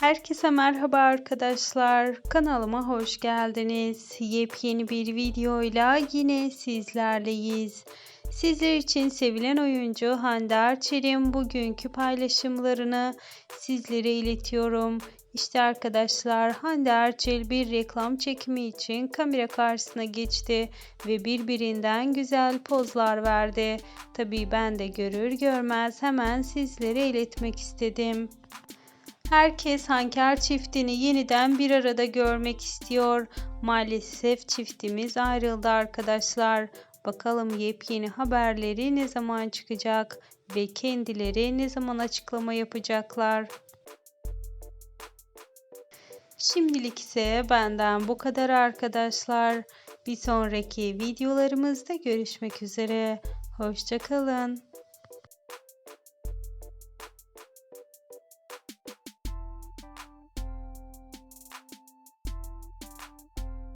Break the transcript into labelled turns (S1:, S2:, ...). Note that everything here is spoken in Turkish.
S1: Herkese merhaba arkadaşlar. Kanalıma hoş geldiniz. Yepyeni bir videoyla yine sizlerleyiz. Sizler için sevilen oyuncu Hande Erçel'in bugünkü paylaşımlarını sizlere iletiyorum. İşte arkadaşlar Hande Erçel bir reklam çekimi için kamera karşısına geçti ve birbirinden güzel pozlar verdi. Tabii ben de görür görmez hemen sizlere iletmek istedim. Herkes Hanker çiftini yeniden bir arada görmek istiyor. Maalesef çiftimiz ayrıldı arkadaşlar. Bakalım yepyeni haberleri ne zaman çıkacak ve kendileri ne zaman açıklama yapacaklar. Şimdilik ise benden bu kadar arkadaşlar. Bir sonraki videolarımızda görüşmek üzere. Hoşçakalın.